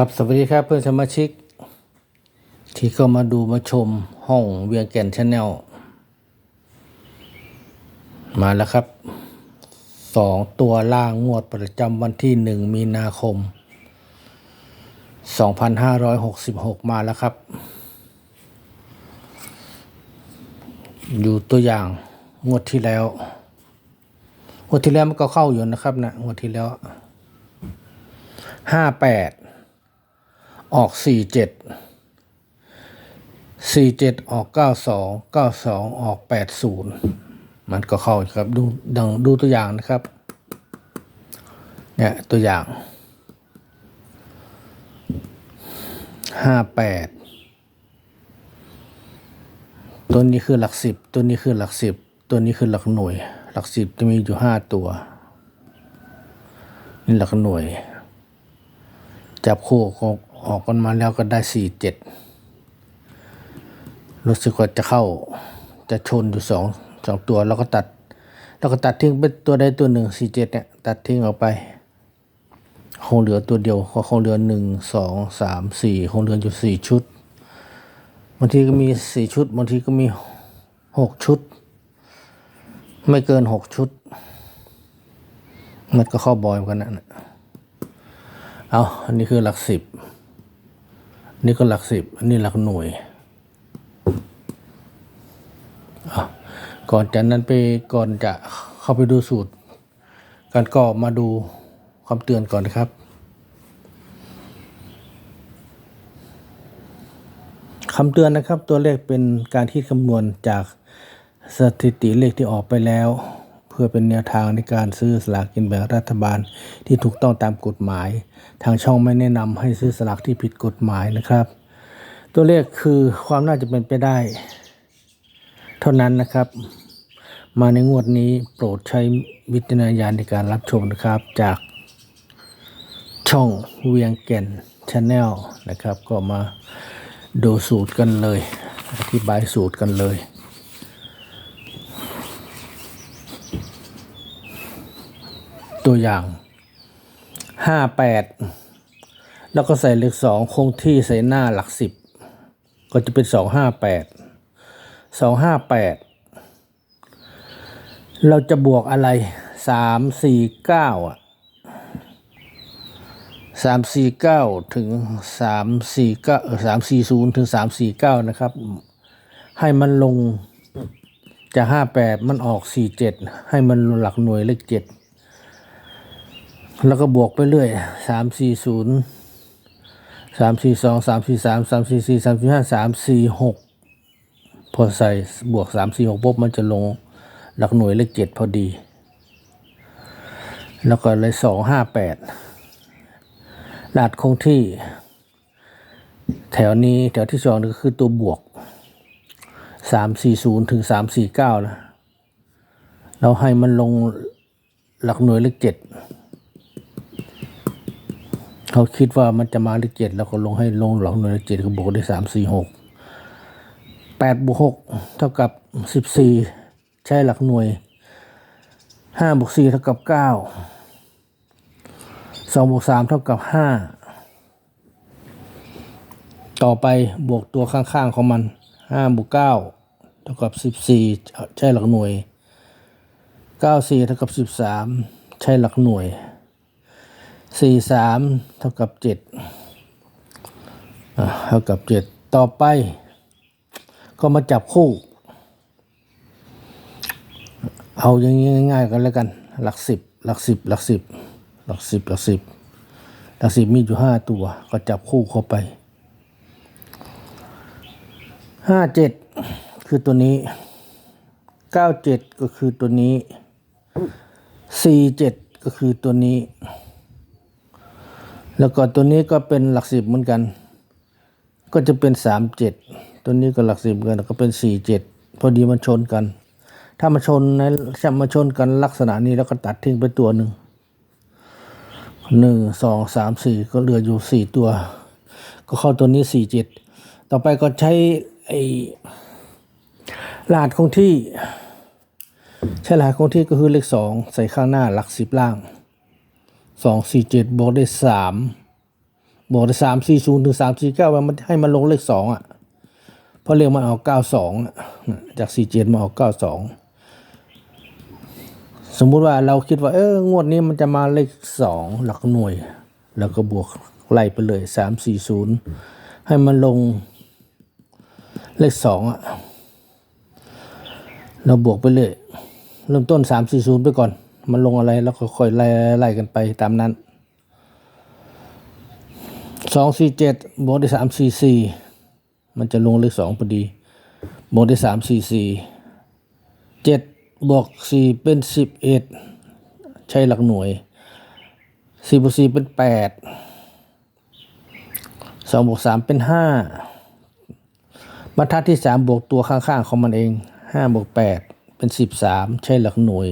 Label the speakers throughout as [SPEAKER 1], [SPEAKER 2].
[SPEAKER 1] ครับสวัสดีครับเพื่อนสมาชิก ที่เข้ามาดูมาชมห้องเวียงแก่นชาแนลมาแล้วครับสองตัวล่างงวดประจำวันที่หนึ่งมีนาคม 2566 มาแล้วครับ อยู่ตัวอย่างงวดที่แล้ว งวดที่แล้วมันก็เข้าอยู่นะครับนะงวดที่แล้วห้าแปด ออกสี่เจ็ดสี่เจ็ดออกเก้าสองเก้าสองออกแปดศูนย์มันก็เข้าครับดูดังดูตัวอย่างนะครับ เนี่ยตัวอย่างห้าแปดตัวนี้คือหลักสิบตัวนี้คือหลักสิบตัวนี้คือหลักหน่วย หลักสิบจะมีอยู่ห้าตัวนี่หลักหน่วย จับคู่ ออกกันมาแล้วก็ได้สี่เจ็ดรู้สึกว่าจะเข้าจะชนอยู่สองสองตัวแล้วก็ตัด แล้วก็ตัดทิ้งเป็นตัวใดตัวหนึ่งสี่เจ็ดเนี่ยตัดทิ้งออกไปคงเหลือตัวเดียวก็คงเหลือหนึ่งสองสามสี่คงเหลืออยู่สี่ชุดบางทีก็มีสี่ชุดบางทีก็มีหกชุด ไม่เกินหกชุด มันก็เข้าบอยเหมือนกันนะเอาอันนี้คือหลักสิบ นี่ก็หลักสิบอันนี้หลักหน่วยก่อนจากนั้นไปก่อนจะเข้าไปดูสูตร การก็มาดูคำเตือนก่อนนะครับ คำเตือนนะครับตัวเลขเป็นการที่คำนวณจากสถิติเลขที่ออกไปแล้ว พื่อเป็นแนวทางในการซื้อสลากกินแบ่งรัฐบาลที่ถูกต้องตามกฎหมาย ทางช่องไม่แนะนำให้ซื้อสลากที่ผิดกฎหมายนะครับ ตัวเลขคือความน่าจะเป็นไปได้ เท่านั้นนะครับ มาในงวดนี้โปรดใช้วิจารณญาณในการรับชมนะครับจากช่องเวียงแก่นชาแนลนะครับ ก็มาดูสูตรกันเลย อธิบายสูตรกันเลย ตัวอย่างห้าแปดแล้วก็ใส่เลขสองคงที่ใส่หน้าหลักสิบก็จะเป็นสองห้าแปดสองห้าแปดเราจะบวกอะไรสามสี่เก้าอะสามสี่เก้าถึงสามสี่ศูนย์ถึงสามสี่เก้านะครับ ให้มันลงจากห้าแปดมันออกสี่เจ็ดให้มันหลักหน่วยเลขเจ็ด แล้วก็บวกไปเรื่อยสามสี่ศูนย์สามสี่สองสามสี่สามสามสี่สี่สามสี่ห้าสามสี่หกพอใส่บวกสามสี่หกปุ๊บมันจะลงหลักหน่วยเลขเจ็ดพอดี แล้วก็เลยสองห้าแปดหลาดคงที่ แถวนี้แถวที่สองก็คือตัวบวกสามสี่ศูนย์ถึงสามสี่เก้านะเราให้มันลงหลักหน่วยเลขเจ็ด เขาคิดว่ามันจะมาเลขเจ็ดแล้วก็ลงให้ลงหลังหน่วยเลขเจ็ดก็บวกได้สามสี่หกแปดบวกหกเท่ากับสิบสี่ใช่หลักหน่วยห้าบวกสี่เท่ากับเก้าสองบวกสามเท่ากับห้าต่อไปบวกตัวข้างๆของมันห้าบวกเก้าเท่ากับสิบสี่ใช่หลักหน่วยเก้าสี่เท่ากับสิบสามใช่หลักหน่วย สี่สามเท่ากับเจ็ดเท่ากับเจ็ดต่อไป ก็มาจับคู่ เอาอย่างนี้ง่ายๆกันแล้วกัน หลักสิบหลักสิบหลักสิบหลักสิบหลักสิบหลักสิบมีอยู่ห้าตัว ก็จับคู่เข้าไปห้าเจ็ดคือตัวนี้เก้าเจ็ดก็คือตัวนี้สี่เจ็ดก็คือตัวนี้ แล้วก็ตัวนี้ก็เป็นหลักสิบเหมือนกัน ก็จะเป็นสามเจ็ดตัวนี้ก็หลักสิบเหมือนกันก็เป็นสี่เจ็ดพอดีมันชนกัน ถ้ามาชนในถ้ามาชนกันลักษณะนี้แล้วก็ตัดทิ้งไปตัวหนึ่งหนึ่งสองสามสี่ก็เหลืออยู่สี่ตัว ก็เข้าตัวนี้สี่เจ็ดต่อไปก็ใช้ไอ้รหัสคงที่ ใช้รหัสคงที่ก็คือเลขสองใส่ข้างหน้าหลักสิบล่าง สองสี่เจ็ดบวกได้สามบวกได้สามสี่ศูนย์ถึงสามสี่เก้ามันให้มันลงเลขสองอะเพราะเลขมันออกเก้าสองจากสี่เจ็ดมาออกเก้าสองสมมุติว่าเราคิดว่า เอองวดนี้มันจะมาเลขสองหลักหน่วย แล้วก็บวกไล่ไปเลยสามสี่ศูนย์ให้มันลงเลขสองอะเราบวกไปเลย เริ่มต้นสามสี่ศูนย์ไปก่อน มันลงอะไรแล้วก็ค่อยไล่ไล่กันไปตามนั้นสองสี่เจ็ดบวกด้สามสี่สี่มันจะลงเลขสองพอดีบวกด้สามสี่สี่เจ็ดบวกสี่เป็นสิบเอ็ดใช้หลักหน่วยสี่บวกสี่เป็นแปดสองบวกสามเป็นห้าบรรทัดที่สามบวกตัวข้างๆของมันเองห้าบวกแปดเป็นสิบสามใช้หลักหน่วย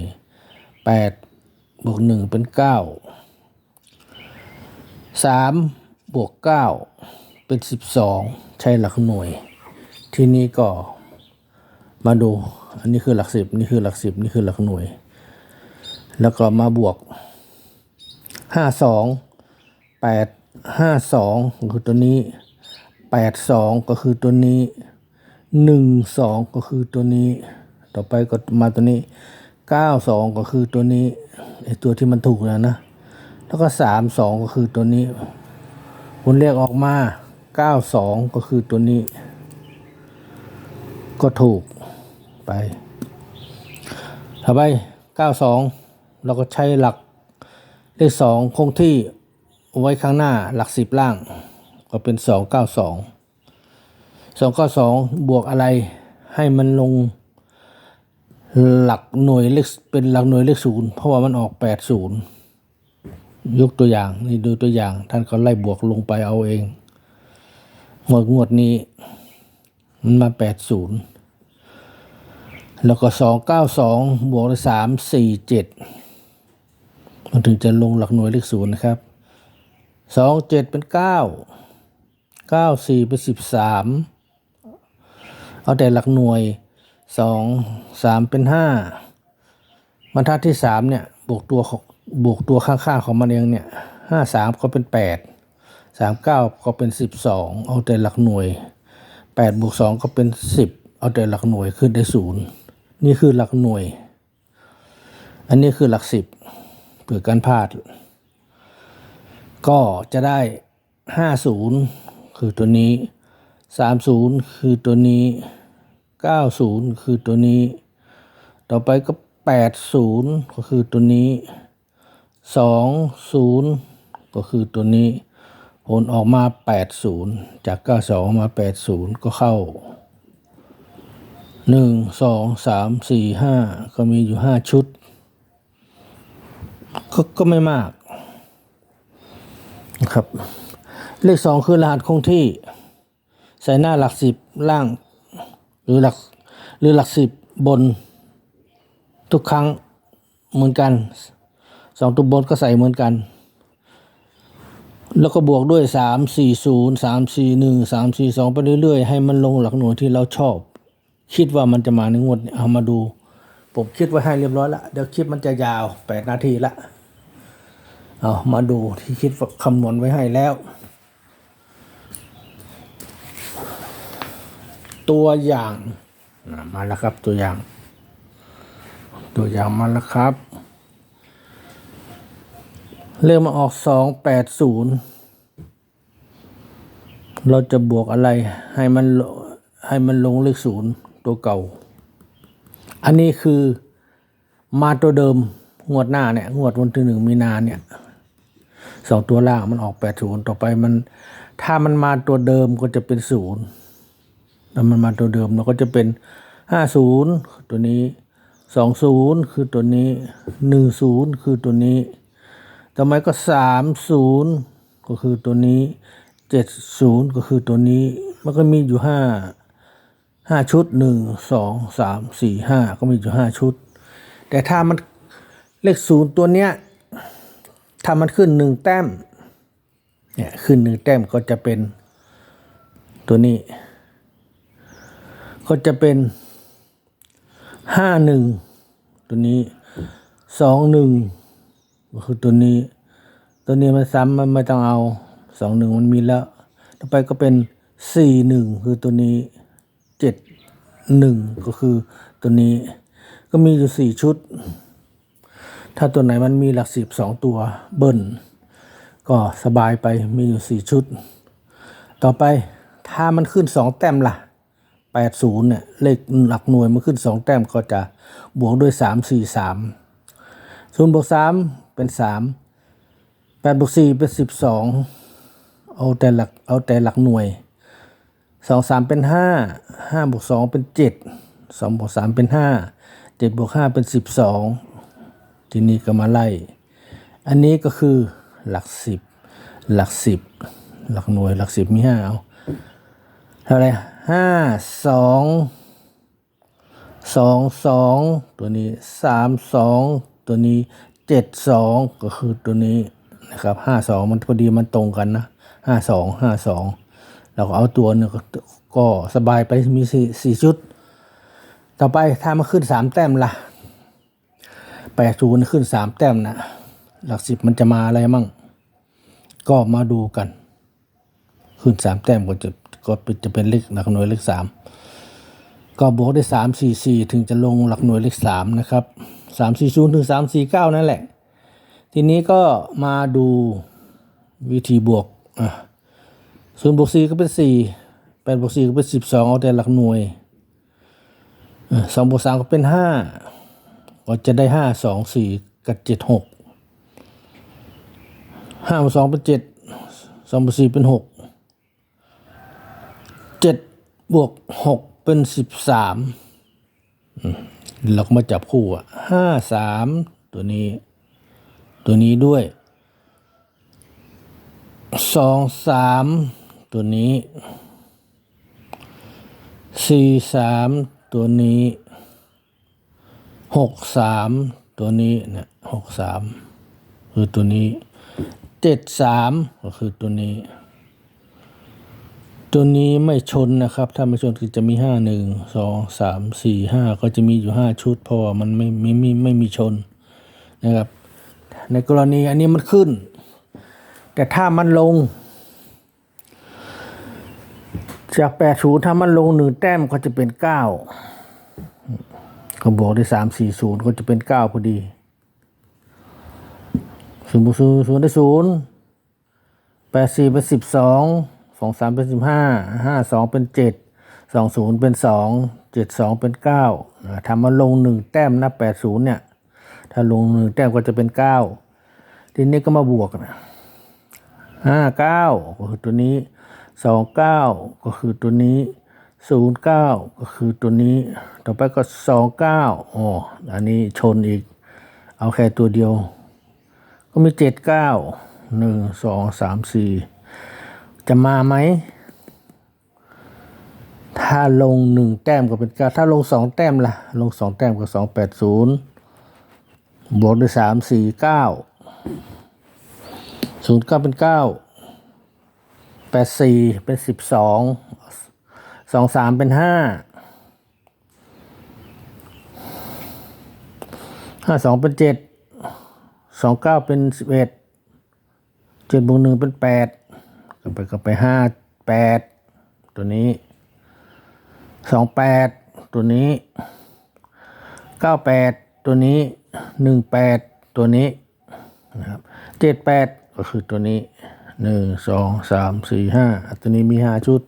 [SPEAKER 1] แปดบวกหนึ่งเป็นเก้าสามบวกเก้าเป็นสิบสองใช้หลักหน่วย ทีนี้ก็มาดู อันนี้คือหลักสิบนี่คือหลักสิบนี่คือหลักหน่วย แล้วก็มาบวกห้าสองแปดห้าสองคือตัวนี้แปดสองก็คือตัวนี้หนึ่งสองก็คือตัวนี้ ต่อไปก็มาตัวนี้ เก้าสองก็คือตัวนี้ไอตัวที่มันถูกนะนะ แล้วก็สามสองก็คือตัวนี้ผลเรียกออกมาเก้าสองก็คือตัวนี้ ก็ถูกไปต่อไปเก้าสองเราก็ใช้หลักเลขสองคงที่ไว้ข้างหน้าหลักสิบล่าง ก็เป็นสองเก้าสองสองก้าสองบวกอะไรให้มันลง หลักหน่วยเลขเป็นหลักหน่วยเลขศูนย์เพราะว่ามันออกแปดศูนย์ยกตัวอย่างนี่ดูตัวอย่าง ท่านก็ไล่บวกลงไปเอาเองงวดงวดนี้ มันมาแปดศูนย์แล้วก็สองเก้าสองบวกสามสี่เจ็ดมันถึงจะลงหลักหน่วยเลขศูนย์นะครับสองเจ็ดเป็นเก้าเก้าสี่เป็นสิบสามเอาแต่หลักหน่วย สองสามเป็นห้าบรรทัดที่สามเนี่ยบวกตัวบวกตัวข้างๆของมันเองเนี่ยห้าสามก็เป็นแปดสามเก้าก็เป็นสิบสองเอาแต่หลักหน่วยแปดบวกสองก็เป็นสิบเอาแต่หลักหน่วยขึ้นได้ศูนย์นี่คือหลักหน่วย อันนี้คือหลักสิบเผื่อการพลาด ก็จะได้ห้าศูนย์คือตัวนี้สามศูนย์คือตัวนี้ เก้าศูนย์คือตัวนี้ ต่อไปก็แปดศูนย์ก็คือตัวนี้สองศูนย์ก็คือตัวนี้ ผลออกมาแปดศูนย์จากเก้าสองมาแปดศูนย์ก็เข้าหนึ่งสองสามสี่ห้าก็มีอยู่ห้าชุดก็ก็ไม่มากนะครับ เลขสองคือรหัสคงที่ ใส่หน้าหลักสิบล่าง หรือหลักหรือหลักสิบบน ทุกครั้งเหมือนกันสองตัวบนก็ใส่เหมือนกัน แล้วก็บวกด้วยสามสี่ศูนย์สามสี่หนึ่งสามสี่สองไปเรื่อยๆ ให้มันลงหลักหน่วยที่เราชอบ คิดว่ามันจะมาในงวดเอามาดู ผมคิดไว้ให้เรียบร้อยละเดี๋ยวคลิปมันจะยาวแปดนาทีละเอามาดูที่คิดคำนวณไว้ให้แล้ว ตัวอย่างมาแล้วครับตัวอย่าง ตัวอย่างมาแล้วครับ เริ่มมาออกสองแปดศูนย์เราจะบวกอะไรให้มันให้มันลงเลขศูนย์ตัวเก่า อันนี้คือมาตัวเดิมงวดหน้าเนี่ยงวดวันที่หนึ่งมีนาเนี่ยสองตัวล่างมันออกแปดศูนย์ต่อไปมัน ถ้ามันมาตัวเดิมก็จะเป็นศูนย์ แล้วมันมาตัวเดิมเราก็จะเป็นห้าศูนย์ตัวนี้สองศูนย์คือตัวนี้หนึ่งศูนย์คือตัวนี้ ต่อไปก็สามศูนย์ก็คือตัวนี้เจ็ดศูนย์ก็คือตัวนี้ มันก็มีอยู่ห้าห้าชุดหนึ่งสองสามสี่ห้าก็มีอยู่ห้าชุด แต่ถ้ามันเลขศูนย์ตัวเนี้ยถ้ามันขึ้นหนึ่งแต้มเนี่ยขึ้นหนึ่งแต้มก็จะเป็นตัวนี้ ก็จะเป็นห้าหนึ่งตัวนี้สองหนึ่งคือตัวนี้ ตัวนี้มันซ้ำมันไม่ต้องเอาสองหนึ่งมันมีแล้ว ต่อไปก็เป็นสี่หนึ่งคือตัวนี้เจ็ดหนึ่งก็คือตัวนี้ ก็มีอยู่สี่ชุด ถ้าตัวไหนมันมีหลักสิบสองตัวเบิ้ลก็สบายไปมีอยู่สี่ชุด ต่อไปถ้ามันขึ้นสองแต้มละ่ะ 80เนี่ยเลขหลักหน่วยมันขึ้น 2 แต้มก็จะบวกด้วย 3 4 3 0บวก3เป็น 3 8บวก4เป็น 12 เอาแต่หลักเอาแต่หลักหน่วย 2 3 เป็น 5 5บวก2เป็น 7 2บวก3เป็น 5 7บวก5เป็น 12 ทีนี้ก็มาไล่ อันนี้ก็คือหลัก 10 หลัก 10 หลักหน่วยหลัก 10 มี5เอาเท่าไหร่ ห้าสองสองสองตัวนี้สามสองตัวนี้เจ็ดสองก็คือตัวนี้นะครับห้าสองมันพอดีมันตรงกันนะห้าสองห้าสองเราก็เอาตัวหนึงก็ก็สบายไปมีสี่สี่ชุด ต่อไปถ้ามาขึ้นสามแต้มล่ะแปดศูนย์ขึ้นสามแต้มนะหลักสิบมันจะมาอะไรมั่ง ก็มาดูกัน ขึ้นสามแต้มก็จะ ก็ป็นจะเป็นเลขหลักหน่วยเลขสามก็บวกได้สามสี่สี่ถึงจะลงหลักหน่วยเลขสามนะครับสามสี่ศูนย์ถึงสามสี่เก้านั่นแหละ ทีนี้ก็มาดูวิธีบวกอะศูนย์บวกสี่ก็เป็นสี่แปดบวกสี่ก็เป็นสิบสองเอาแต่หลักหน่วยสองบวกสามก็เป็นห้าก็จะได้ห้าสองสี่กับเจ็ดหกห้าบวกสองเป็นเจ็ดสองบวกสี่เป็นหก บวกหกเป็นสิบสามเราก็มาจับคู่อะห้าสามตัวนี้ ตัวนี้ด้วยสองสามตัวนี้สี่สามตัวนี้หกสามตัวนี้เนี่ยหกสามคือตัวนี้เจ็ดสามก็คือตัวนี้ ตัวนี้ไม่ชนนะครับ ถ้าไม่ชนคือจะมีห้าหนึ่งสองสามสี่ห้าก็จะมีอยู่ห้าชุดเพราะว่ามันไม่ไม่ไม่ไม่มีชนนะครับ ในกรณีอันนี้มันขึ้น แต่ถ้ามันลง จากแปดศูนย์ถ้ามันลงหนึ่งแต้มก็จะเป็นเก้าก็บวกได้สามสี่ศูนย์ก็จะเป็นเก้าพอดีศูนย์ศูนย์ศูนย์ได้ศูนย์แปดสี่เป็นสิบสอง สองสามเป็นสิบห้าห้าสองเป็นเจ็ดสองศูนย์เป็นสองเจ็ดสองเป็นเก้าทำมาลงหนึ่งแต้มนะแปดศูนย์เนี่ย ถ้าลงหนึ่งแต้มก็จะเป็นเก้าทีนี้ก็มาบวกนะห้าเก้าก็คือตัวนี้สองเก้าก็คือตัวนี้ศูนย์เก้าก็คือตัวนี้ ต่อไปก็สองเก้าอ๋ออันนี้ชนอีก เอาแค่ตัวเดียว ก็มีเจ็ดเก้าหนึ่งสองสามสี่ จะมาไหม ถ้าลงหนึ่งแต้มก็เป็นเก้าถ้าลงสองแต้มล่ะ ลงสองแต้มก็สองแปดศูนย์บวกด้วยสามสี่เก้าศูนย์เก้าเป็นเก้าแปดสี่เป็นสิบสองสองสามเป็นห้าห้าสองเป็นเจ็ดสองเก้าเป็นสิบเอ็ดเจ็ดบวกหนึ่งเป็นแปด ก็ไปก็ไปห้าแปดตัวนี้สองแปดตัวนี้เก้าแปดตัวนี้หนึ่งแปดตัวนี้นะครับเจ็ดแปดก็คือตัวนี้หนึ่งสองสามสี่ห้าตัวนี้มีห้าชุด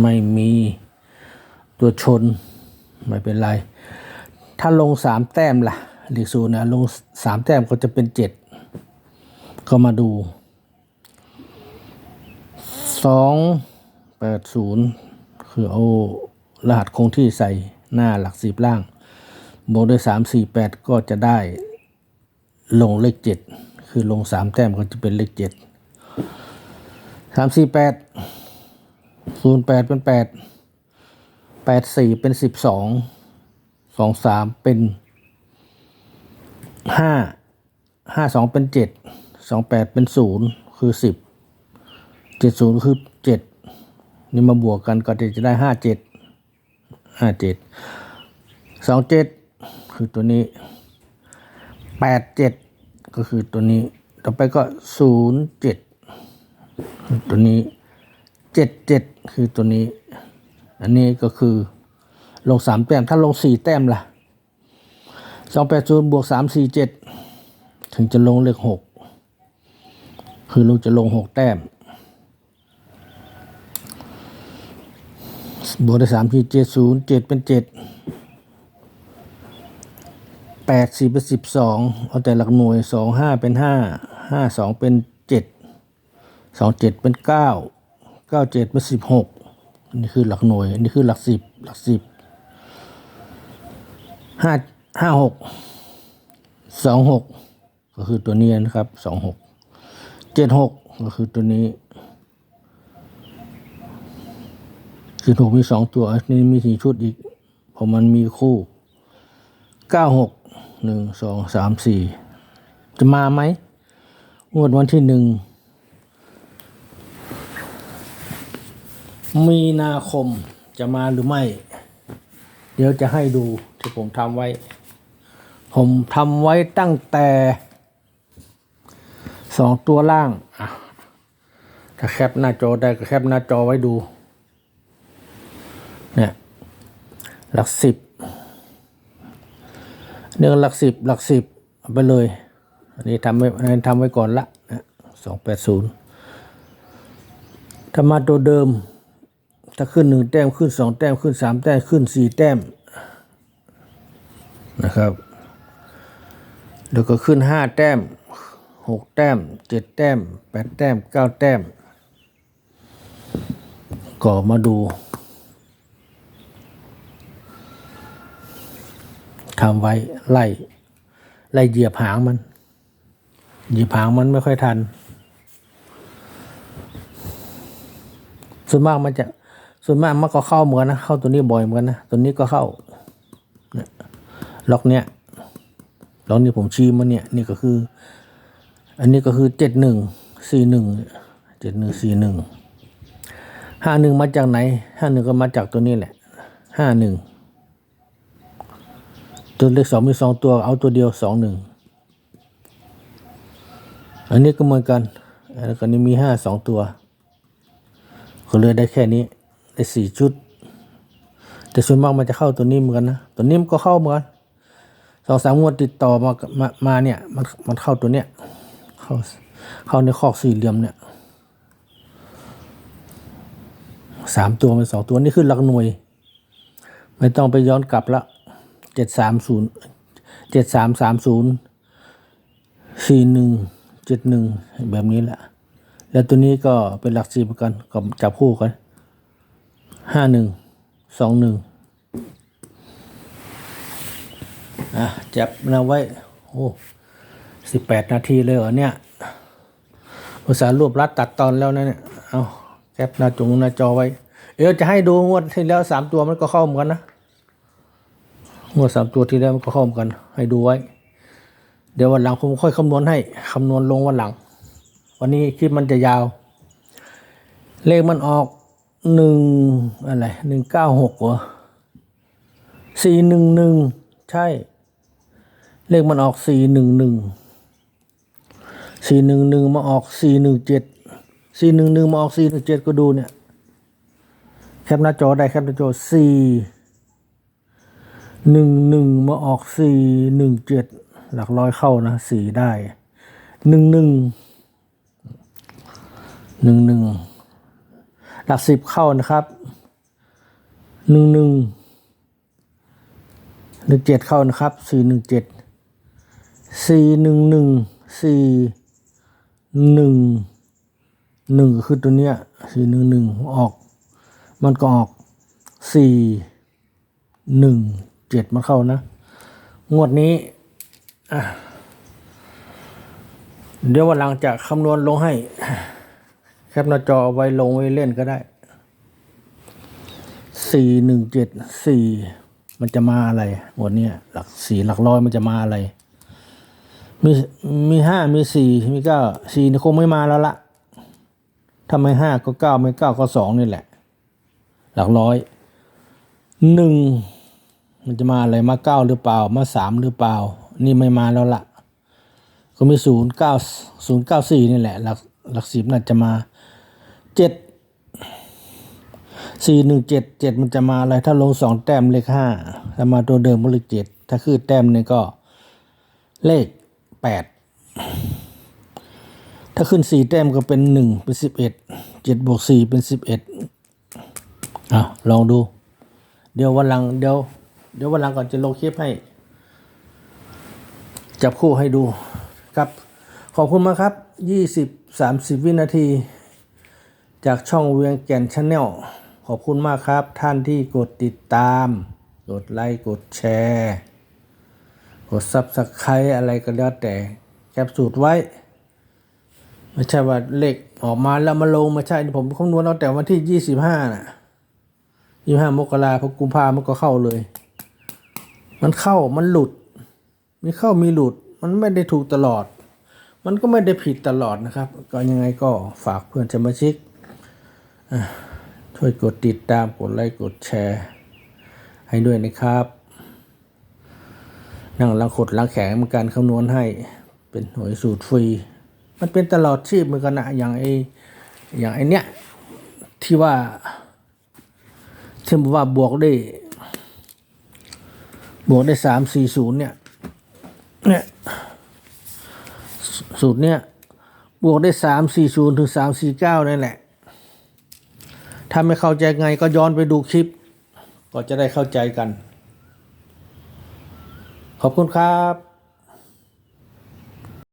[SPEAKER 1] ไม่มีตัวชน ไม่เป็นไร ถ้าลงสามแต้มล่ะเลขศูนย์นะลงสามแต้มก็จะเป็นเจ็ดก็มาดู สองแปดศูนย์คือเอารหัสคงที่ใส่หน้าหลักสิบล่าง บวกด้วยสามสี่แปดก็จะได้ลงเลขเจ็ดคือลงสามแต้มก็จะเป็นเลขเจ็ดสามสี่แปดศูนย์แปดเป็นแปดแปดสี่เป็นสิบสองสองสามเป็นห้าห้าสองเป็นเจ็ดสองแปดเป็นศูนย์คือสิบ เจ็ดศูนย์คือเจ็ดนี่มาบวกกันก็จะได้ห้าเจ็ดห้าเจ็ดสองเจ็ดคือตัวนี้แปดเจ็ดก็คือตัวนี้ ต่อไปก็ศูนย์เจ็ดตัวนี้เจ็ดเจ็ดคือตัวนี้ อันนี้ก็คือลงสามแต้ม ถ้าลงสี่แต้มล่ะสองแปดศูนย์บวกสามสี่เจ็ดถึงจะลงเลขหกคือลงจะลงหกแต้ม บวกได้สามสี่เจ็ดศูนย์เจ็ดเป็นเจ็ดแปดสี่เป็นสิบสองเอาแต่หลักหน่วยสองห้าเป็นห้าห้าสองเป็นเจ็ดสองเจ็ดเป็นเก้าเก้าเจ็ดเป็นสิบหกนี่คือหลักหน่วยนนี้คือหลักสิบหลักสิบห้าห้าหกสองหกก็คือตัวนี้นะครับสองหกเจ็ดหกก็คือตัวนี้ คือถูกมีสองตัวอันนี้มีสี่ชุดอีกเพราะมันมีคู่เก้าหกหนึ่งสองสามสี่จะมาไหมงวดวันที่หนึ่งมีนาคมจะมาหรือไม่ เดี๋ยวจะให้ดูที่ผมทำไว้ ผมทำไว้ตั้งแต่สองตัวล่างอะถ้าแคปหน้าจอได้ก็แคปหน้าจอไว้ดู เนี่ย หลักสิบเนื่องหลักสิบหลักสิบเอาไปเลย อันนี้ทำไว้อันนี้ทำไว้ก่อนละสองแปดศูนย์ถ้ามาตัวเดิม ถ้าขึ้นหนึ่งแต้มขึ้นสองแต้มขึ้นสามแต้มขึ้นสี่แต้มนะครับ แล้วก็ขึ้นห้าแต้มหกแต้มเจ็ดแต้มแปดแต้มเก้าแต้ม ก็มาดู ทำไว้ไล่ไล่เหยียบหางมัน เหยียบหางมันไม่ค่อยทัน ส่วนมากมันจะส่วนมากมันก็เข้าเหมือนนะเข้าตัวนี้บ่อยเหมือนกันนะตัวนี้ก็เข้าล็อกเนี้ยล็อกนี้ผมชี้มันเนี่ยนี่ก็คือ อันนี้ก็คือเจ็ดหนึ่งสี่หนึ่งเจ็ดหนึ่งสี่หนึ่งห้าหนึ่งมาจากไหนห้าหนึ่งก็มาจากตัวนี้แหละห้าหนึ่ง ตัวเลขสองมีสองตัวเอาตัวเดียวสองหนึ่งอันนี้ก็เหมือนกันแล้วก็นี้มีห้าสองตัว ก็เลยได้แค่นี้ได้สี่ชุด แต่ส่วนมากมันจะเข้าตัวนี้เหมือนกันนะตัวนี้มันก็เข้าเหมือนกันสองสามงวดติดต่อมามามาเนี่ยมันมันเข้าตัวเนี้ยเข้าเข้าในคอกสี่เหลี่ยมเนี่ยสามตัวเป็นสองตัวนี่คือหลักหน่วย ไม่ต้องไปย้อนกลับละ เจ็ดสามศูนย์เจ็ดสามสามศูนย์สี่หนึ่งเจ็ดหนึ่งแบบนี้แหละ แล้วตัวนี้ก็เป็นหลักสี่เหมือนกันก็จับคู่กันห้าหนึ่งสองหนึ่งอะจับนาไว้ โอ้สิบแปดนาทีเลยเหรอเนี่ยภาษารวบรัดตัดตอนแล้วนะเนี่ย เอาแคปหน้าจงหน้าจอไว้เดี๋ยวจะให้ดูงวดที่แล้วสามตัวมันก็เข้าเหมือนกันนะ งวดสามตัวที่แล้วมันก็เข้าเหมือนกัน ให้ดูไว้ เดี๋ยววันหลังผมค่อยคำนวณให้คำนวณลงวันหลัง วันนี้คลิปมันจะยาว เลขมันออกหนึ่งอะไรหนึ่งเก้าหกเหรอสี่หนึ่งหนึ่งใช่ เลขมันออกสี่หนึ่งหนึ่งสี่หนึ่งหนึ่งมาออกสี่หนึ่งเจ็ดสี่หนึ่งหนึ่งมาออกสี่หนึ่งเจ็ดก็ดูเนี่ย แคปหน้าจอได้แคปหน้าจอสี่ หนึ่งหนึ่งมาออกสี่หนึ่งเจ็ดหลักร้อยเข้านะสี่ได้หนึ่งหนึ่งหนึ่งหนึ่งหลักสิบเข้านะครับหนึ่งหนึ่งหนึ่งเจ็ดเข้านะครับสี่หนึ่งเจ็ดสี่หนึ่งหนึ่งสี่หนึ่งหนึ่งคือตัวเนี้ยสี่หนึ่งหนึ่งออก มันก็ออกสี่หนึ่ง เจ็ดมาเข้านะ งวดนี้ เดี๋ยววันหลังจะคำนวณลงให้ แคปหน้าจอเอาไว้ลงไว้เล่นก็ได้สี่หนึ่งเจ็ดสี่มันจะมาอะไรงวดนี้หลักสี่หลักร้อยมันจะมาอะไร มีมีห้ามีสี่มีเก้าสี่นี่คงไม่มาแล้วละถ้าไม่ห้าก็เก้าไม่เก้าก็สองนี่แหละ หลักร้อยหนึ่ง มันจะมาอะไรมาเก้าหรือเปล่ามาสามหรือเปล่า นี่ไม่มาแล้วละ่ะ ก็มีศูนย์เก้าศูนย์เก้าสี่นี่แหละ หลักหลักสิบน่าจะมาเจ็ดสี่หนึ่งเจ็ดเจ็ดมันจะมาอะไรถ้าลงสองแต้มเลขห้าถ้ามาตัวเดิมก็เลขเจ็ดถ้าคือแต้มนึงก็เลขแปดถ้าขึ้นสี่แต้มก็เป็นหนึ่งเป็นสิบเอ็ดเจ็ดบวกสี่เป็นสิบเอ็ดอะลองดู เดี๋ยววันหลังเดี๋ยว เดี๋ยววันหลังก่อนจะลงคลิปให้ จับคู่ให้ดูครับ ขอบคุณมากครับยี่สิบสามสิบวินาที จากช่องเวียงแก่นชาแนลขอบคุณมากครับ ท่านที่กดติดตาม กดไลค์ กดแชร์ กดซับสไครต์อะไรก็แล้วแต่ แคปสูตรไว้ ไม่ใช่ว่าเลขออกมาแล้วมาลง ไม่ใช่ ผมคำนวณเอาแต่วันที่ยี่สิบห้าน่ะยี่ห้ามกราพอกุมภามันก็เข้าเลย มันเข้ามันหลุด มีเข้ามีหลุด มันไม่ได้ถูกตลอด มันก็ไม่ได้ผิดตลอดนะครับ ก็ยังไงก็ฝากเพื่อนสมาชิกช่วยกดติดตามกดไลค์กดแชร์ ให้ด้วยนะครับ นั่งลังขดลังแขงมือนกันคำนวณให้เป็นหวยสูตรฟรี มันเป็นตลอดชีพมือกันนะอย่างไออย่างไอเนี้ยที่ว่าที่บอกว่าบวกได้ บวกได้สามสี่ศูนย์เนี่ย เนี่ย สูตรเนี่ย บวกได้สามสี่ศูนย์ถึงสามสี่เก้านั่นแหละ ถ้าไม่เข้าใจไงก็ย้อนไปดูคลิป ก็จะได้เข้าใจกัน ขอบคุณครับ